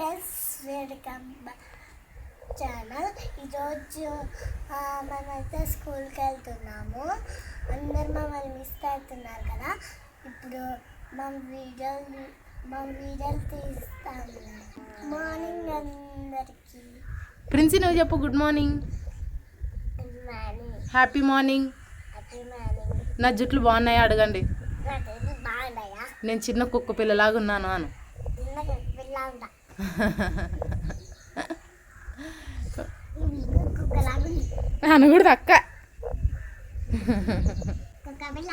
Friends welcome channel ఈరోజు మనమైతే స్కూల్కి వెళ్తున్నాము. అందరు మమ్మల్ని మిస్ అవుతున్నారు కదా. ఇప్పుడు మా వీడియోలు మా వీడియోలు తీస్తాము. మార్నింగ్ అందరికీ. ప్రిన్సీ నువ్వు చెప్పు good morning morning happy morning happy morning నా జుట్లు బాగున్నాయా? అడగండి. నేను చిన్న కుక్క పిల్లలాగా ఉన్నాను అను. అక్క. కుక్క పిల్ల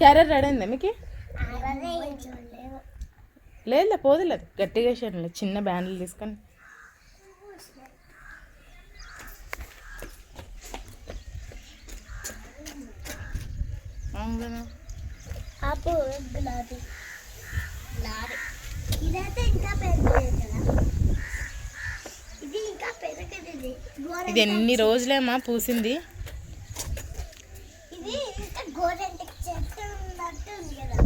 క్యారెట్ రెడీ అయిందా మీకు? అదే చూడలేవు లేదు పోదులేదు గట్టిగా వేసాను చిన్న బ్యాండ్లు తీసుకొని. అవును గులాబీ. గులాబీ ఇదైతే ఇంకా పెద్దది కదా. ఇది ఇంకా పెద్దది. ఇది ఎన్ని రోజులేమా పూసింది? ఇది ఇంకా గోరెంట చెట్టు ఉన్నట్టు ఉంది కదా.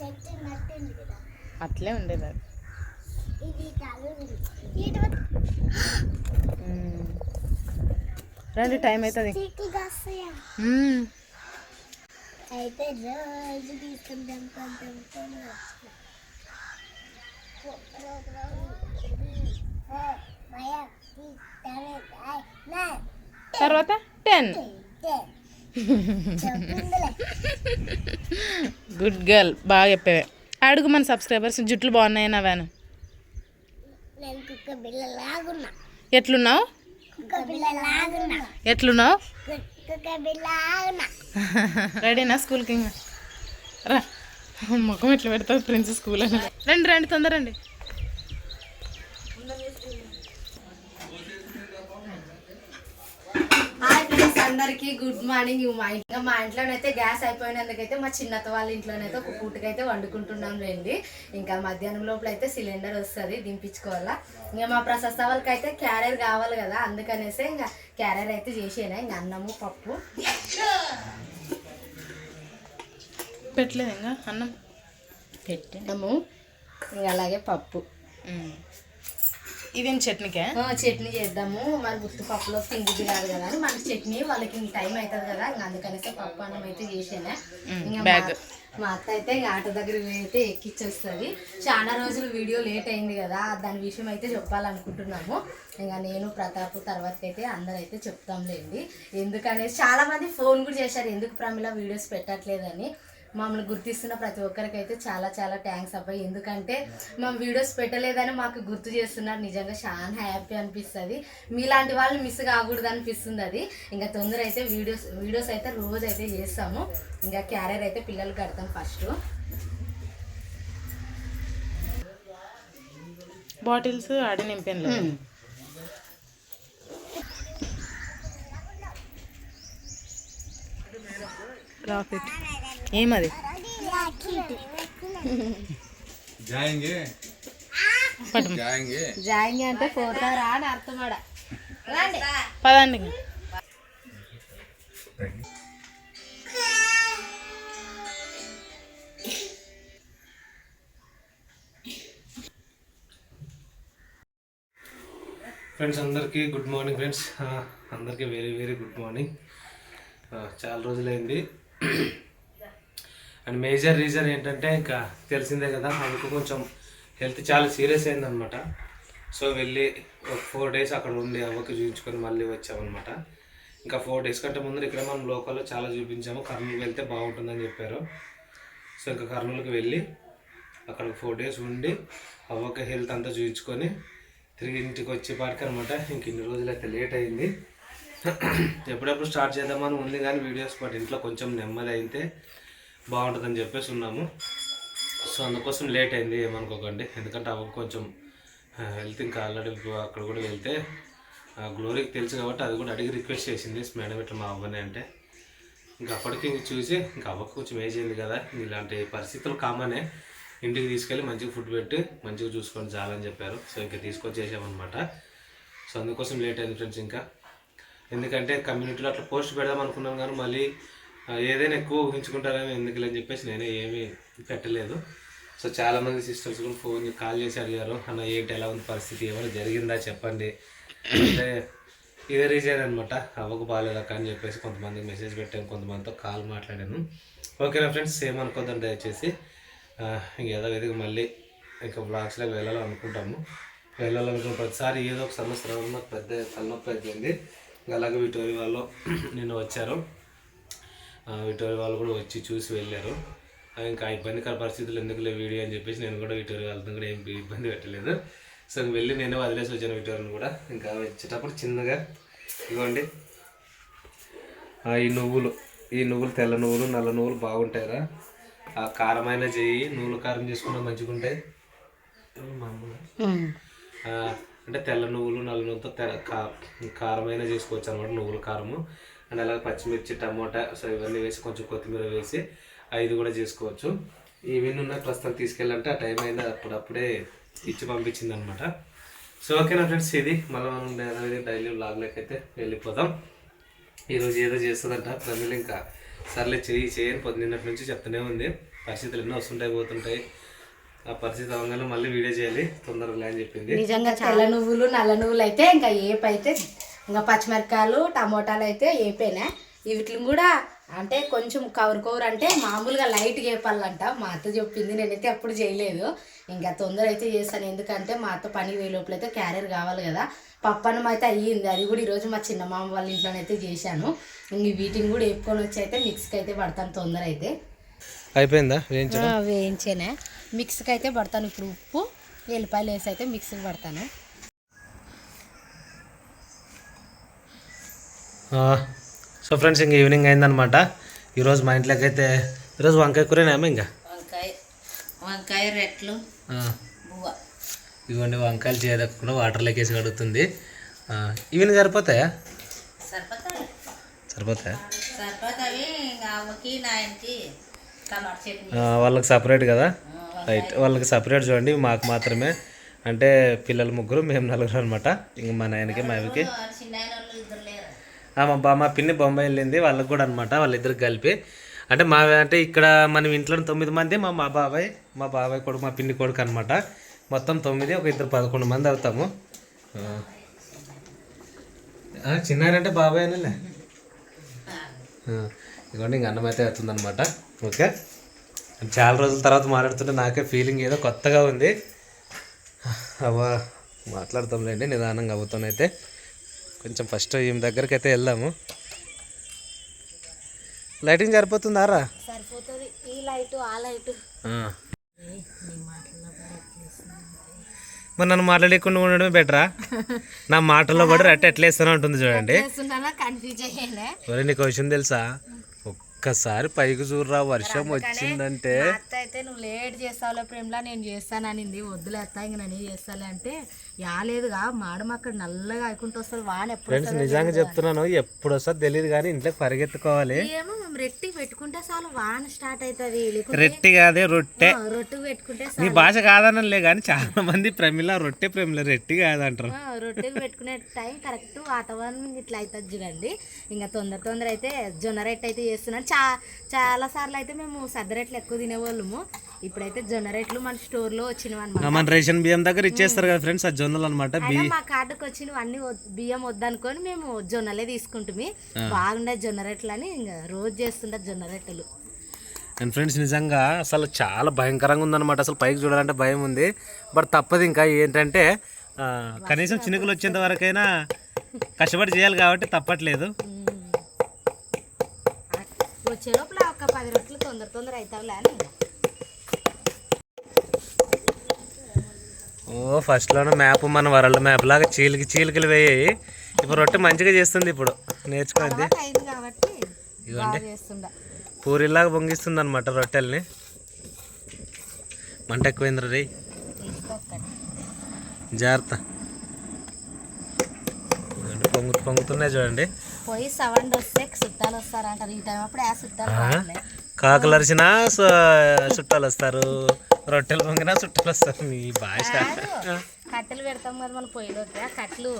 చెట్టు ఉన్నట్టు ఉంది కదా. అట్లే ఉండేది అది. ఇది. రండి టైం అవుతుంది. అయితే రోజు తీసుకుంటాం కొంచెం తర్వాత టెన్. గుడ్ గర్ల్ బాగా చెప్పావే. అడుగు మన సబ్స్క్రైబర్స్ జుట్లు బాగున్నాయి లాగున్నా ఎట్లున్నావు? ఎట్లున్నావు? రెడీనా స్కూల్కి ఇంకా? రా. ముఖం ఎట్లా పెడతావు? ప్రిన్స్ స్కూల్ అని. రండి రండి తొందర రండి హాయ్ ఫ్రెండ్స్ అందరికి గుడ్ మార్నింగ్. మా ఇంట్లో మా ఇంట్లోనైతే గ్యాస్ అయిపోయినందుకైతే మా చిన్నత వాళ్ళ ఇంట్లోనైతే ఒక పూటకైతే వండుకుంటున్నాం రండి. ఇంకా మధ్యాహ్నం లోపల అయితే సిలిండర్ వస్తుంది దింపించుకోవాలా. ఇంకా మా ప్రశస్త వాళ్ళకి అయితే క్యారియర్ కావాలి కదా అందుకనేసి ఇంకా క్యారియర్ అయితే చేసేనా ఇంకా అన్నము పప్పు. పెట్టలేదు ఇంకా? అన్నం. పెట్టి. అన్నము ఇంకా అలాగే పప్పు. ఇదేం చట్నీకే? చట్నీ చేద్దాము. మరి గుర్తు పప్పులో తిండిది కాదు కదా అని. మనకి చట్నీ వాళ్ళకి ఇంక టైం అవుతుంది కదా. ఇంకా అందుకనేసి పప్పు అన్నం అయితే చేసాను. ఇంకా మా- అత్త అయితే ఇంకా ఆటో దగ్గర అయితే ఎక్కిచ్చేస్తుంది చాలా రోజులు వీడియో లేట్ అయింది కదా. దాని విషయం అయితే చెప్పాలనుకుంటున్నాము. ఇంకా నేను ప్రతాప్ తర్వాత అయితే అందరూ అయితే చెప్తాంలేండి. ఎందుకనేసి చాలా మంది ఫోన్ కూడా చేశారు. ఎందుకు ప్రమిళ వీడియోస్ పెట్టట్లేదని. మమ్మల్ని గుర్తిస్తున్న ప్రతి ఒక్కరికి అయితే చాలా చాలా థ్యాంక్స్ అబ్బాయి ఎందుకంటే మా వీడియోస్ పెట్టలేదని మాకు గుర్తు చేస్తున్నారు. నిజంగా చాలా హ్యాపీ అనిపిస్తుంది. మీలాంటి వాళ్ళు మిస్ కాకూడదు అనిపిస్తుంది అది. ఇంకా తొందర అయితే వీడియోస్ వీడియోస్ అయితే రోజు అయితే చేస్తాము. ఇంకా క్యారియర్ అయితే పిల్లలు కడతాం ఫస్ట్ బాటిల్స్ ఆడ నింపాను రాకెట్ ఏమది? అంటే ఫోటో రా అని పదండి. ఫ్రెండ్స్ అందరికీ గుడ్ మార్నింగ్ ఫ్రెండ్స్ అందరికీ వెరీ వెరీ గుడ్ మార్నింగ్ చాలా రోజులైంది. అండ్ మేజర్ రీజన్ ఏంటంటే ఇంకా తెలిసిందే కదా ఆమెకు కొంచెం హెల్త్ చాలా సీరియస్ అయిందనమాట సో వెళ్ళి ఒక ఫోర్ డేస్ అక్కడ ఉండి అవ్వకి చూపించుకొని మళ్ళీ వచ్చామన్నమాట. ఇంకా ఫోర్ డేస్ కంటే ముందు ఇక్కడ మనం లోకల్లో చాలా చూపించాము. కర్నూలుకి వెళ్తే బాగుంటుందని చెప్పారు. సో ఇంకా కర్నూలుకి వెళ్ళి అక్కడ ఫోర్ డేస్ ఉండి అవ్వకి హెల్త్ అంతా చూపించుకొని తిరిగి ఇంటికి వచ్చేపాటికి అనమాట ఇంక ఇన్ని రోజులు అయితే లేట్ అయింది. ఎప్పుడెప్పుడు స్టార్ట్ చేద్దామని ఉంది కానీ వీడియోస్ బట్ ఇంట్లో కొంచెం నెమ్మది అయితే బాగుంటుందని చెప్పేసి ఉన్నాము. సో అందుకోసం లేట్ అయింది ఏమనుకోకండి. ఎందుకంటే అవి కొంచెం హెల్త్ ఇంకా ఆల్రెడీ అక్కడ కూడా వెళ్తే గ్లోరీకి తెలుసు కాబట్టి అది కూడా అడిగి రిక్వెస్ట్ చేసింది మేడం ఇట్లా మా అవ్వని అంటే. ఇంకా అప్పటికి చూసి ఇంకా అవ్వకు కొంచెం ఏజ్ అయింది కదా ఇలాంటి పరిస్థితులు కామనే ఇంటికి తీసుకెళ్ళి మంచిగా ఫుడ్ పెట్టి మంచిగా చూసుకొని చాలని చెప్పారు. సో ఇంకా తీసుకొచ్చేసామన్నమాట సో అందుకోసం లేట్ అయింది ఫ్రెండ్స్ ఇంకా. ఎందుకంటే కమ్యూనిటీలో అట్లా పోస్ట్ పెడదాం అనుకున్నాం కానీ మళ్ళీ ఏదైనా ఎక్కువ ఊహించుకుంటారని ఎందుకు అని చెప్పేసి నేనే ఏమీ పెట్టలేదు. సో చాలామంది సిస్టర్స్ కూడా ఫోన్ కాల్ చేసి అడిగారు అన్న ఏంటి ఎలా ఉంది పరిస్థితి? ఏమైనా జరిగిందా? చెప్పండి. అంటే ఇదే రీజన్ అనమాట అవ్వకు బాగాలేదక్క అని చెప్పేసి కొంతమందికి మెసేజ్ పెట్టాను కొంతమందితో కాల్ మాట్లాడాను. ఓకేనా ఫ్రెండ్స్ సేమ్ అనుకోద్దాం దయచేసి. ఏదో విధంగా మళ్ళీ ఇంకా బ్లాగ్స్లో వెళ్ళాలనుకుంటాము వెళ్ళాలనుకున్న ప్రతిసారి ఏదో ఒక సమస్య రావడం నాకు పెద్ద తలనొప్పి అయిపోయింది. ఇంకా అలాగే విటోరి వాళ్ళు నిన్న వచ్చారు. విటోరి వాళ్ళు కూడా వచ్చి చూసి వెళ్ళారు. ఇంకా ఇబ్బందికర పరిస్థితులు ఎందుకులే వీడియో అని చెప్పేసి నేను కూడా విటోరి వాళ్ళతో కూడా ఏం ఇబ్బంది పెట్టలేదు. సో వెళ్ళి నేను వదిలేసి వచ్చాను విటోరిని కూడా. ఇంకా వచ్చేటప్పుడు చిన్నగా ఇవ్వండి. ఈ నువ్వులు ఈ నువ్వులు తెల్ల నువ్వులు నల్ల నువ్వులు బాగుంటాయిరా. ఆ కారమైన చెయ్యి నువ్వులు కారం చేసుకున్నా మంచిగా ఉంటాయి అంటే తెల్ల నువ్వులు నల్ల నువ్వులతో కారమైన చేసుకోవచ్చు అనమాట నువ్వుల కారము. అండ్ అలాగే పచ్చిమిర్చి టమోటా సో ఇవన్నీ వేసి కొంచెం కొత్తిమీర వేసి ఐదు కూడా చేసుకోవచ్చు. ఇవన్నీ ఉన్నాయి ప్రస్తుతం తీసుకెళ్ళాలంటే ఆ టైం అయింది అప్పుడప్పుడే ఇచ్చి పంపించింది అనమాట సో ఓకేనా ఫ్రెండ్స్ ఇది మళ్ళీ మనం డైలీ లాగ్లోకి అయితే వెళ్ళిపోదాం. ఈరోజు ఏదో చేస్తుందంట ప్రజలు ఇంకా సర్లే చెయ్యి చేయని పొద్దున్నటి నుంచి చెప్తూనే ఉంది. పరిస్థితులు ఎన్నో వస్తుంటాయి పోతుంటాయి. ఆ పరిస్థితి అవగానే మళ్ళీ వీడియో చేయాలి తొందరగా అని చెప్పింది. నిజంగా చాలా నువ్వులు నల్ల నువ్వులు అయితే ఇంకా ఏపైతే అయితే ఇంకా పచ్చిమిరకాయలు టమోటాలు అయితే ఏపైనా వీటిని కూడా అంటే కొంచెం కవర్ కవర్ అంటే మామూలుగా లైట్గా వేపాలంట. మా అత్త చెప్పింది నేనైతే అప్పుడు చేయలేదు. ఇంకా తొందర అయితే చేస్తాను. ఎందుకంటే మా అత్త పని వేయ లోపల అయితే క్యారియర్ కావాలి కదా. పప్పన్నం అయితే అయ్యింది. అది కూడా ఈరోజు మా చిన్న మామ వాళ్ళ ఇంట్లోనైతే చేశాను. ఇంక వీటిని కూడా వేపుకొని వచ్చి అయితే మిక్స్కి అయితే పడతాను తొందర అయితే. అయిపోయిందా? వేయించేనే? మిక్స్కి అయితే పడతాను. ఇప్పుడు ఉప్పు ఎల్లిపాయలు వేసి అయితే మిక్సీకి పడతాను. సో ఫ్రెండ్స్ ఇంక ఈవినింగ్ అయిందనమాట ఈరోజు మా ఇంట్లోకి అయితే ఈరోజు వంకాయ కూరనేమో ఇంకా? వంకాయ వంకాయ రెట్లు ఇదిగోండి వంకాయలు చేయదక్కకుండా వాటర్లోకి వేసి కడుగుతుంది. ఇవన్నీ సరిపోతాయా? సరిపోతాయి. వాళ్ళకి సపరేట్ కదా? రైట్ వాళ్ళకి. సపరేట్ చూడండి మాకు మాత్రమే. అంటే పిల్లలు ముగ్గురు మేము నలుగురు అనమాట ఇంక మా నాయనకి మా అవికి చిన్న ఆయన వాళ్ళు ఇద్దరు లేరు ఆ, మా బా మా పిన్ని బొంబాయి వెళ్ళింది వాళ్ళకి కూడా అనమాట వాళ్ళిద్దరికి కలిపి. అంటే మా అంటే ఇక్కడ మనం ఇంట్లో తొమ్మిది మంది మా మా బాబాయ్ మా బాబాయ్ కొడుకు మా పిన్ని కొడుకు అనమాట మొత్తం తొమ్మిది ఒక ఇద్దరు పదకొండు మంది అవుతాము. చిన్నారంటే బాబాయ్ అనిలే? ఇదిగోండి ఇంక అన్నం అయితే అవుతుందన్నమాట. ఓకే? చాలా రోజుల తర్వాత మాట్లాడుతుంటే నాకే ఫీలింగ్ ఏదో కొత్తగా ఉంది. అవ్వా మాట్లాడతాంలేండి నిదానంగా అవుతానైతే. కొంచెం ఫస్ట్ ఈమె దగ్గరికి అయితే వెళ్దాము లైటింగ్ సరిపోతుంది. ఈ లైట్ ఆ లైట్. మరి నన్ను మాట్లాడకుండా ఉండడమే బెటరా నా మాటల్లో పడి రట్ట ఎట్లా వేస్తానో ఉంటుంది చూడండి. నీకు విషయం తెలుసా? ఒక్కసారి పైకి చూడరా వర్షం వచ్చిందంటే. అత్త అయితే నువ్వు లేట్ చేస్తావులే ప్రేమలా నేను చేస్తాను అనింది. వద్దులే అత్త ఇంక నేను చేస్తాలే అంటే యాలేదుగా మాడం అక్కడ నల్లగా అయికుంటూ వస్తుంది వాన ఎప్పుడు ఫ్రెండ్స్ నిజంగా చెప్తున్నాను ఎప్పుడు వస్తుందో తెలియదు కానీ ఇంట్లోకి పరిగెత్తుకోవాలి. ఏమో రెట్టి పెట్టుకుంటే చాలు వాన స్టార్ట్ అవుతుంది. రెట్టి కాదే రొట్టె. రొట్టు పెట్టుకుంటే నీ భాష కాదనలే కానీ చాలా మంది ప్రమిళ రొట్టె ప్రమిళ రెట్టి కాదంటారు. ఆ, రొట్టెలు పెట్టుకునే టైం కరెక్ట్ వాతావరణం ఇట్లా అవుతుంది చూడండి. ఇంకా తొందర తొందర అయితే జొన్న రొట్టె అయితే చేస్తున్నాను. చా చాలా సార్లు అయితే మేము సద్ద రొట్టెలు ఎక్కువ తినేవాళ్ళము. ఇప్పుడైతే జొన్న రొట్టెలు మన స్టోర్లో వచ్చినవి మన రేషన్ బియ్యం దగ్గర ఇచ్చేస్తారు కదా ఫ్రెండ్స్ ఆ జొన్నలు అనమాట మా కార్డుకు వచ్చినవి అన్ని బియ్యం వద్దనుకొని మేము జొన్నలే తీసుకుంటుమి. బాగుండే జొన్న రొట్టెలు అని ఇంకా రోజు చేస్తుండే జొన్న రొట్టెలు అండ్ ఫ్రెండ్స్ నిజంగా అసలు చాలా భయంకరంగా ఉందన్నమాట. అసలు పైకి చూడాలంటే భయం ఉంది. బట్ తప్పదు ఇంకా ఏంటంటే కనీసం చినుకులు వచ్చేంత వరకైనా కష్టపడి చేయాలి కాబట్టి తప్పట్లేదు. వచ్చే లోపల ఒక పది రొట్టెలు తొందర తొందర అవుతావులే అని. ఓ ఫస్ట్లోనే మ్యాప్ మన వరల్డ్ మ్యాప్ లాగా చీలికి చీలికలు వేయి. ఇప్పుడు రొట్టె మంచిగా చేస్తుంది ఇప్పుడు. అయింది కాబట్టి. చేస్తుండ. పూరిలాగా పొంగిస్తుంది అనమాట రొట్టెల్ని. మంట ఎక్కువైందిరా రే జాగ్రత్త. పొంగు పొంగుతున్నాయి చూడండి. పోయి సౌండ్ వస్తే చుట్టాలు వస్తారంటారు. ఈ టైం అప్పుడు ఆ చుట్టాలు. కాకులు అరిచినా చుట్టాలు వస్తారు. రొట్టెలు పొంగినా చుట్టాలు వస్తారు. మీ భాష. కట్టెలు పెడతాం కదా మన పొయ్యిలోకి ఆ కట్టెలు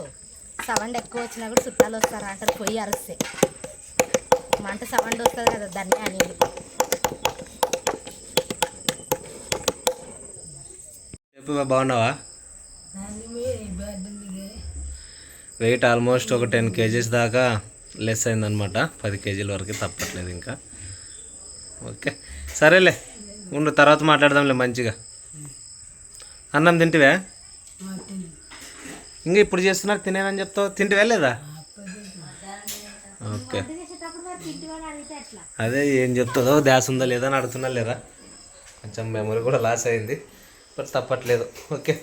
సౌండ్ ఎక్కువ వచ్చినా కూడా చుట్టాలు వస్తారు అంటారు పొయ్యి అరిస్తే. మంట సౌండ్ వస్తుంది కదా దాన్ని అనేది బాగున్నావా? వెయిట్ ఆల్మోస్ట్ ఒక టెన్ కేజీస్ దాకా లెస్ అయిందనమాట పది కేజీల వరకు తప్పట్లేదు ఇంకా. ఓకే సరేలే. ఉండు తర్వాత మాట్లాడదాంలే మంచిగా. అన్నం తింటివే? ఇంకా ఇప్పుడు చేస్తున్నారు తినేనని చెప్తావు. తింటివే లేదా? ఓకే. అదే ఏం చెప్తుందో ధ్యాస ఉందా లేదా అని అడుగుతున్నా లేదా? కొంచెం మెమరీ కూడా లాస్ అయింది. బట్ తప్పట్లేదు. ఓకే.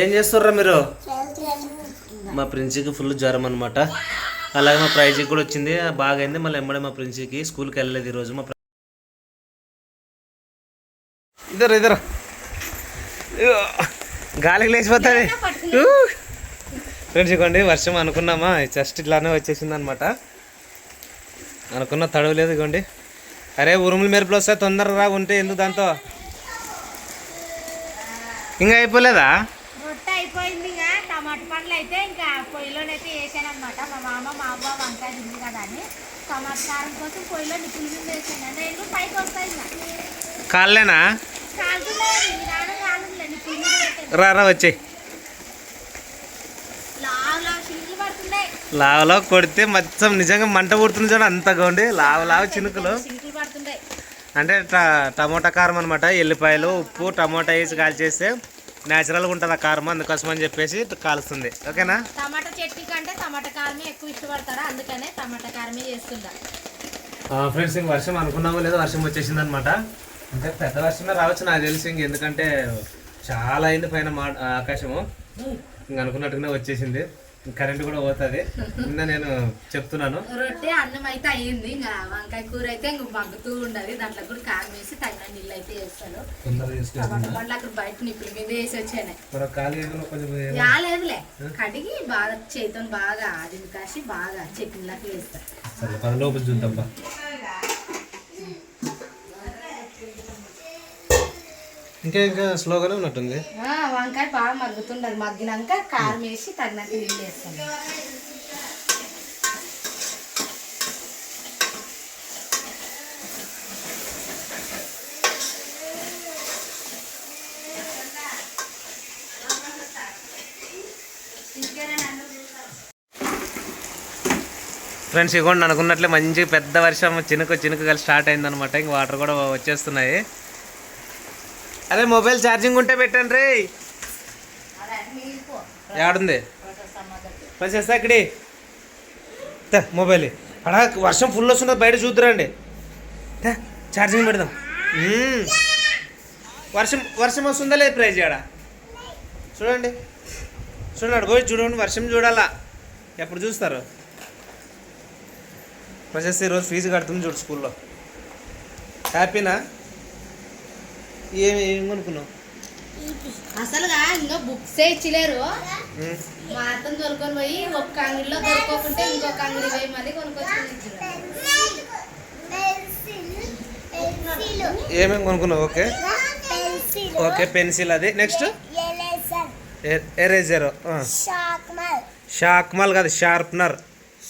ఏం చేస్తుర్రా మీరు? మా ప్రిన్సీకి ఫుల్ జ్వరం అనమాట అలాగే మా ప్రైజ్కి కూడా వచ్చింది. బాగా అయింది మళ్ళీ ఎమ్మడే మా ప్రిన్సీకి స్కూల్కి వెళ్ళలేదు ఈరోజు మా ఇద్దరు ఇద్దరు. గాలికి లేచిపోతుంది ఫ్రెండ్స్ ఇవ్వండి వర్షం అనుకున్నామా? జస్ట్ ఇట్లానే వచ్చేసింది అనమాట అనుకున్న తడవ లేదు ఇవ్వండి అరే ఉరుములు మెరుపులు వస్తాయి తొందరగా రా ఉంటే ఎందుకు దాంతో? ఇంకా అయిపోలేదా? రొట్టె అయిపోయింది ఇంకా టమాటా పండ్లు అయితే ఇంకా పొయ్యిలోనైతే వేసాను అనమాట మా మామ మా అవ్వ వంకాయ తింది కదా అని. టమాటా కారం కోసం పొయ్యిలో నిప్పుల మీద వేసాను. నేను పైకి వస్తాయి ఇంకా కాళ్ళేనా కాలుతున్నాయి రా వచ్చేయి లావు లావు చినుకులు పడుతున్నాయి లావలో కొడితే మొత్తం నిజంగా మంట పుడుతుంది చూడ అంత గోండి లావ లావ చినుకులు. చినుకులు పడుతున్నాయి అంటే ట- టమోటా కారం అనమాట ఎల్లిపాయలు ఉప్పు టమోటా వేసి కాల్చేస్తే న్యాచురల్గా ఉంటుంది ఆ కారం అందుకోసం అని చెప్పేసి కాలుస్తుంది. ఓకేనా? టమాటా చట్నీ కంటే టమాటా కారమే ఎక్కువ ఇష్టపడతారా అందుకనే టమాటా కారమే చేస్తుంటా. ఫ్రెండ్స్ ఇంక వర్షం అనుకున్నామో లేదో వర్షం వచ్చేసింది అనమాట అంటే పెద్ద వర్షమే రావచ్చు నాకు తెలిసి ఇంక ఎందుకంటే చాలా అయింది పైన మా ఆకాశము. ఇంక అనుకున్నట్టుగానే వచ్చేసింది. కరెంట్ కూడా పోతుంది. నిన్న నేను చెప్తున్నాను. రొట్టె అన్నం అయితే అయ్యింది. ఇంకా వంకాయ కూర అయితే ఇంక మగ్గుతూ ఉండదు దాంట్లో కూడా కారం వేసి తగిన నీళ్ళు అయితే వేస్తాను. పండ్లు అక్కడ బయట నిప్పుల మీద వేసి వచ్చాను. రాలేదులే కడిగి బాగా చేతితో బాగా ఆదిని కాసి బాగా చట్నీలాగా వేస్తాను లోపల చూద్దాం ఇంకా ఇంకా స్లోగానే ఉన్నట్టుంది. ఆ, వంకాయ బాగా మగ్గుతుండదు. మగ్గినాక కారం వేసి తగినంత నీళ్ళు వేస్తాను. ఫ్రెండ్స్ ఇగోండి అనుకున్నట్లే మంచి పెద్ద వర్షం చినుకు చినుకు కలిసి స్టార్ట్ అయిందనమాట ఇంక వాటర్ కూడా వచ్చేస్తున్నాయి. అదే మొబైల్ ఛార్జింగ్ ఉంటే పెట్టండి రే. ఏడుంది? వచ్చేస్తా ఇక్కడి. తే, మొబైల్. అడా వర్షం ఫుల్ వస్తున్నది బయట చూద్దురండి. ఛార్జింగ్ పెడదాం. వర్షం వర్షం వస్తుందా లేదు ప్రైజ్ ఆడ? చూడండి. చూడండి పోయి చూడండి వర్షం చూడాలా? ఎప్పుడు చూస్తారు? ప్రజెస్ ఈరోజు ఫీజు కడుతుంది చూడు స్కూల్లో. హ్యాపీనా? ఏమి ఏం కొనుక్కున్నావు అసలుగా ఇంకా బుక్సే ఇచ్చలేరు. ఉమ్. మా దొరుకొని పోయి ఒక్క అంగడిలో దొరకకుంటే ఇంకొక అంగడి పోయి మళ్ళీ ఇచ్చినారు. ఏమేమి కొనుక్కున్నావు? ఓకే. పెన్సిల్. ఓకే పెన్సిల్ అది. నెక్స్ట్? ఎరేజర్. షార్ప్నర్ కాదు sharpener.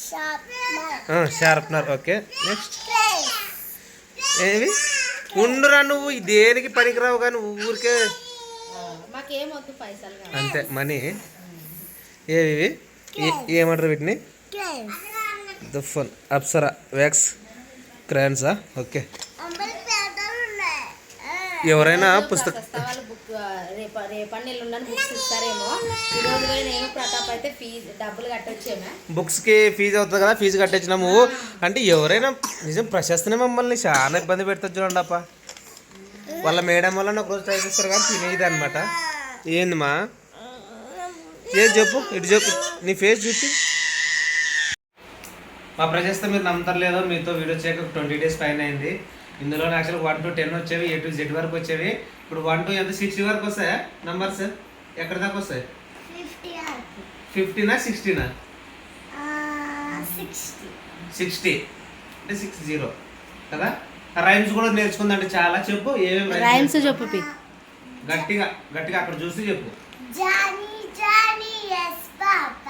Sharpener. Sharpener. Okay. Next? ఏవి? ఉండురా నువ్వు. దేనికి పనికిరావు కానీ ఊరికే అంతే మనీ. ఏవి ఏమంటారు వీటిని? దుఫన్ అప్సరా వ్యాక్స్ క్రాన్సా? ఓకే. ఎవరైనా పుస్తకం బుక్స్ అయితే ఫీజు అవుతుంది కదా ఫీజు కట్టించినాము. అంటే ఎవరైనా నిజం ప్రశస్తనే మమ్మల్ని చాలా ఇబ్బంది పెడుతుంది చూడండి అప్ప. వాళ్ళ మేడం వల్ల ఒక రోజు ట్రై చేస్తారు కానీ తినేది అనమాట ఏందిమా ఏది చెప్పు? ఇటు చెప్పు. నీ ఫేస్ చూపి. మా ప్రజెస్తే మీరు నమ్ముతారు లేదో మీతో వీడియో చేయక ట్వంటీ డేస్ పైన అయింది. ఇందులో యాక్చువల్ వన్ టు టెన్ వచ్చేవి ఏ టు జెడ్ వరకు వచ్చేవి. ఇప్పుడు వన్ టు ఎంత? సిక్స్టీ వరకు వస్తాయా నంబర్స్ ఎక్కడి దాకా వస్తాయి? ఫిఫ్టీ ఫిఫ్టీనా సిక్స్టీనా సిక్స్టీ సిక్స్టీ అంటే సిక్స్ జీరో కదా? రైమ్స్ కూడా నేర్చుకుందంటే చాలా చెప్పు ఏమేమి రైమ్స్ చెప్పు గట్టిగా గట్టిగా అక్కడ చూసి చెప్పు. Johnny, yes, Papa.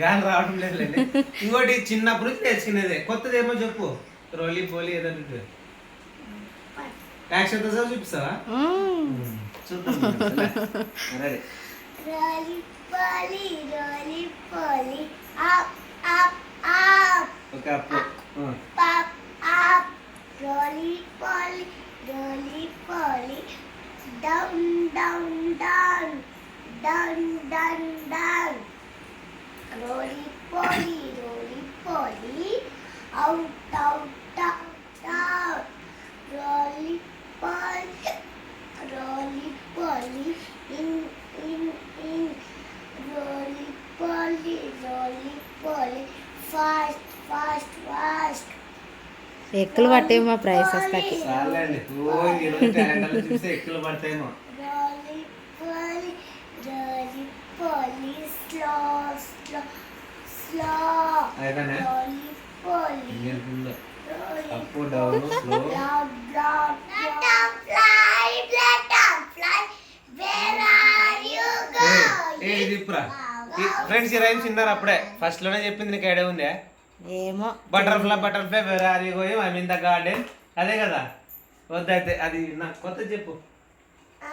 గాలి రావడం లేదులేండి. ఇంకోటి చిన్నప్పుడు నేర్చుకునేదే. కొత్తది ఏమో చెప్పు. రోలీ పోలీ ఏదంటే యాక్షన్తో సహా చూపిస్తావా? చూద్దాం ready Rolly polly, rolly polly, up, up, up, okay up up, up. Rolly polly, rolly polly, down, down, down, down, down, down. Rolly polly, rolly polly, out, out, out, out. Rolly polly, rolly polly, in, in, in. Rolly polly, rolly polly, fast, fast, fast. ఎక్కులు పట్టే మా price వస్తాకి చాలండి ఓ ఈరోజు talent చూస్తే ఎక్కువ పడతాయేమో up down slow friends ఈ rhymes విన్నారు అప్పుడే? ఫస్ట్లోనే చెప్పింది నీకు ఐడియా ఉందా? ఏమో. బటర్ఫ్లై బటర్ఫ్లై వెరారీ గోయి ఐ మీన్ ద గార్డెన్ అదే కదా? వద్దయితే అది నాకు కొత్త చెప్పు. ఆ.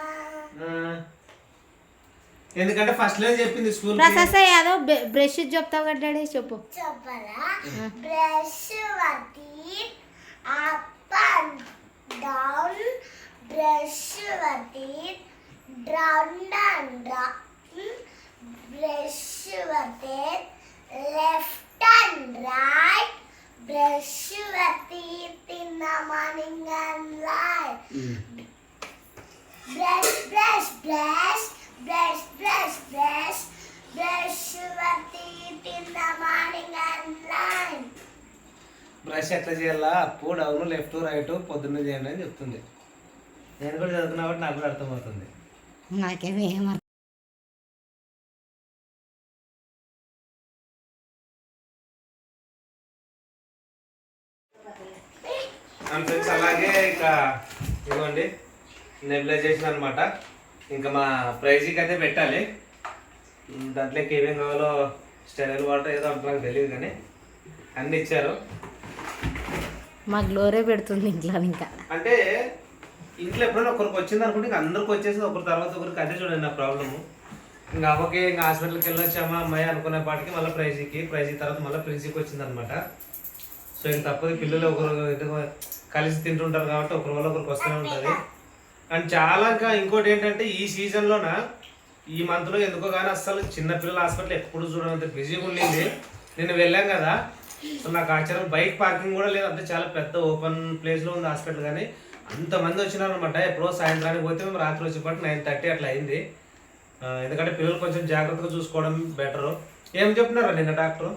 ఎందుకంటే ఫస్ట్లోనే చెప్పింది స్కూల్ ప్రసస్ యాదవ్ బ్రష్ చెప్తావు కదా డాడీ చెప్పు. చెప్పరా? బ్రష్ వతి అప్ అండ్ డౌన్ బ్రష్ వతి డౌన్ అండ్ డౌన్ బ్రష్ వతి left and right brush వతి the morning and light brush brush brush brush ఎట్లా చేయాలా? అప్ డౌన్ లెఫ్ట్ రైట్ పొద్దున్న చేయండి అని చెప్తుంది. నేను కూడా చదువుకున్నా కాబట్టి నాకు కూడా అర్థమవుతుంది. నాకేమేం అండ్ ఫ్రెండ్స్ అలాగే ఇక ఇదిగోండి నెబిలైజేషన్ అనమాట ఇంకా మా ప్రైజ్కి అయితే పెట్టాలి. దాంట్లోకి ఏమేమి కావాలో స్టెరైల్ వాటర్ ఏదో అంటే నాకు తెలియదు కానీ అన్ని ఇచ్చారు. మా గ్లోరే పెడుతుంది ఇంట్లో ఇంకా. అంటే ఇంట్లో ఎప్పుడైనా ఒకరికి వచ్చింది అనుకుంటే ఇంకా అందరికి వచ్చేసి ఒకరి తర్వాత ఒకరికి అదే చూడండి నా ప్రాబ్లము ఇంకా అవ్వకే ఇంకా హాస్పిటల్కి వెళ్ళొచ్చామా అమ్మాయి అనుకునే పాటికి మళ్ళీ ప్రైజీకి ప్రైజీ తర్వాత మళ్ళీ ప్రిన్సీకి వచ్చింది అనమాట సో ఇంక తప్పదు పిల్లలు ఒకరు కలిసి తింటుంటారు కాబట్టి ఒకరి వల్ల ఒకరికి వస్తూనే ఉంటుంది. అండ్ చాలా ఇంకా ఇంకోటి ఏంటంటే ఈ సీజన్లోన ఈ మంత్లో ఎందుకో కానీ అసలు చిన్నపిల్లల హాస్పిటల్ ఎప్పుడు చూడనంత బిజీగా ఉండింది. నేను వెళ్ళాం కదా. సో నాకు ఆశ్చర్యం బైక్ పార్కింగ్ కూడా లేదు. అంటే చాలా పెద్ద ఓపెన్ ప్లేస్లో ఉంది హాస్పిటల్ కానీ అంతమంది వచ్చినారనమాట. ఎప్పుడో సాయంత్రానికి పోతే మేము రాత్రి వచ్చేపాటు నైన్ థర్టీ అట్లా అయింది. ఎందుకంటే పిల్లలు కొంచెం జాగ్రత్తగా చూసుకోవడం బెటరు. ఏం చెప్తున్నారా నిన్న డాక్టర్?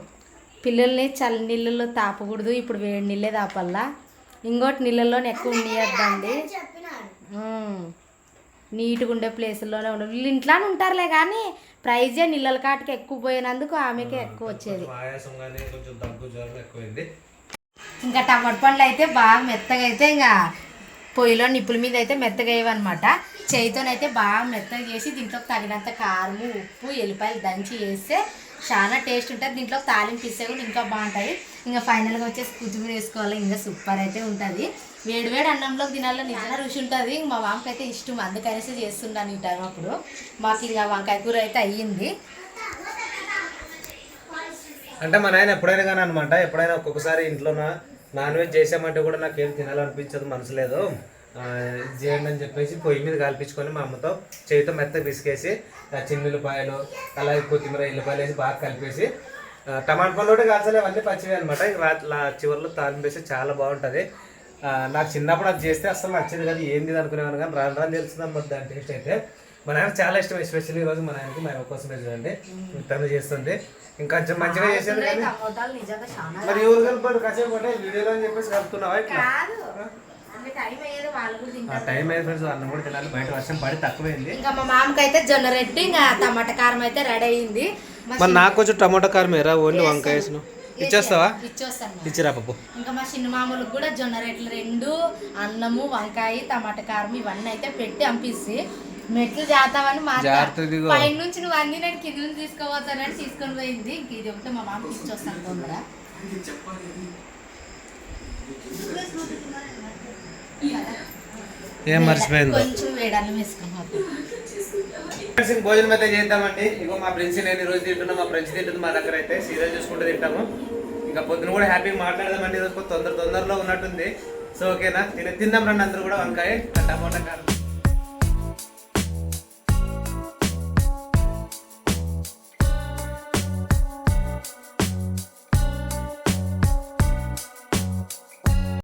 పిల్లల్ని చల్ల నీళ్ళలో తాపకూడదు. ఇప్పుడు వేడి నీళ్ళే తాపల్లా. ఇంకోటి నీళ్ళల్లోనే ఎక్కువ ఉండేద్దండి నీట్గా ఉండే ప్లేసుల్లోనే ఉండే. వీళ్ళు ఇంట్లోనే ఉంటారులే కానీ ప్రైజే నీళ్ళ కాటికి ఎక్కువ పోయినందుకు ఆమెకే ఎక్కువ వచ్చేది. ఇంకా టమాటా పండ్లు అయితే బాగా మెత్తగా అయితే ఇంకా పొయ్యిలో నిప్పుల మీద అయితే మెత్తగా అయ్యవన్నమాట. చేయితోనైతే బాగా మెత్తగా చేసి దీంట్లో తగినంత కారము ఉప్పు ఎల్లిపాయలు దంచి వేస్తే చాలా టేస్ట్ ఉంటుంది. దీంట్లో తాలింపు ఇస్తే కూడా ఇంకా బాగుంటుంది ఇంకా ఫైనల్గా వచ్చేసి కొత్తిమీర వేసుకోవాలి. ఇంకా సూపర్ అయితే ఉంటుంది. వేడి వేడి అన్నంలో తినాలని నిజంగా రుచి ఉంటుంది. మా మామకి అయితే ఇష్టం. అందుకనేసి చేస్తున్నాను ఈ టైం అప్పుడు. మాకు ఇంకా వంకాయ కూర అయితే అయ్యింది. అంటే మా నాయన ఎప్పుడైనా కానీ అనమాట ఎప్పుడైనా ఒక్కొక్కసారి ఇంట్లో నాన్ వెజ్ చేసామంటే కూడా నాకు ఏం తినాలనిపించదు మనసు లేదు. చేయండి అని చెప్పేసి పొయ్యి మీద కాల్పించుకొని మా అమ్మతో చేతితో మెత్తగా పిసికేసి ఆ అలాగే కొత్తిమీర ఎల్లిపాయలు వేసి బాగా కలిపేసి టమాటా పళ్ళు కూడా కాల్చాలి అవన్నీ పచ్చివి అనమాట చివరిలో తాలింపేసి చాలా బాగుంటుంది. నాకు చిన్నప్పుడు అది చేస్తే అసలు నచ్చేది కాదు ఏంది అనుకునేవాను కానీ రాను రాను తెలుస్తుంది అన్నమాట దాని టేస్ట్ అయితే. మా నాన్న చాలా ఇష్టం ఎస్పెషల్లీ ఈరోజు మా నాయనకి మా కోసమే చూడండి. తను చేస్తుంది ఇంకా కొంచెం మంచిగా చేసేది కానీ మరి ఎవరు కలుపుతాడు కాసేపు అంటే వీడియోలో అని చెప్పేసి కలుపుతున్నావా ఇట్లా? కాదు. అంటే టైం అయితే ఫ్రెండ్స్ అన్నం కూడా తినాలి. బయట వర్షం పడి తక్కువైంది. ఇంకా మా మామకి అయితే జొన్న రెట్టి ఇంకా టమాటా కారం అయితే రెడీ అయ్యింది మా మరి నాకు కొంచెం టమాటో కారం ఏరా ఓన్లీ వంకాయ వేసిన ఇచ్చేస్తావా? ఇచ్చిరా పప్పు. ఇంకా మా చిన్న మామూలకు కూడా జొన్న రెట్లు రెండు అన్నము వంకాయ టమాటా కారం ఇవన్నీ అయితే పెట్టి పంపిస్తే మెట్లు జాతామని మా అత్త జాగ్రత్త దిగు. పైన నుంచి నువ్వు అన్ని నేను కింద తీసుకొని పోయింది. ఇంక ఇది ఒకటి మా మామ ఇచ్చొస్తాను తొందర. ఏం మర్చిపోయిందో? కొంచెం వేసుకున్నాను ఫ్రెండ్స్ భోజనం అయితే చేద్దామండి. ఇగో మా ఫ్రెండ్స్ నేను ఈరోజు రోజు తింటున్నాం మా ఫ్రెండ్స్ తింటుంది మా దగ్గర అయితే సీరియల్ చూసుకుంటూ తింటాము. ఇంకా పొద్దున కూడా హ్యాపీగా మాట్లాడదామండి. ఈరోజు తొందర తొందరలో ఉన్నట్టుంది. సో ఓకేనా? తిన తిందాం రండి అందరూ కూడా వంకాయ టమాటా కారం.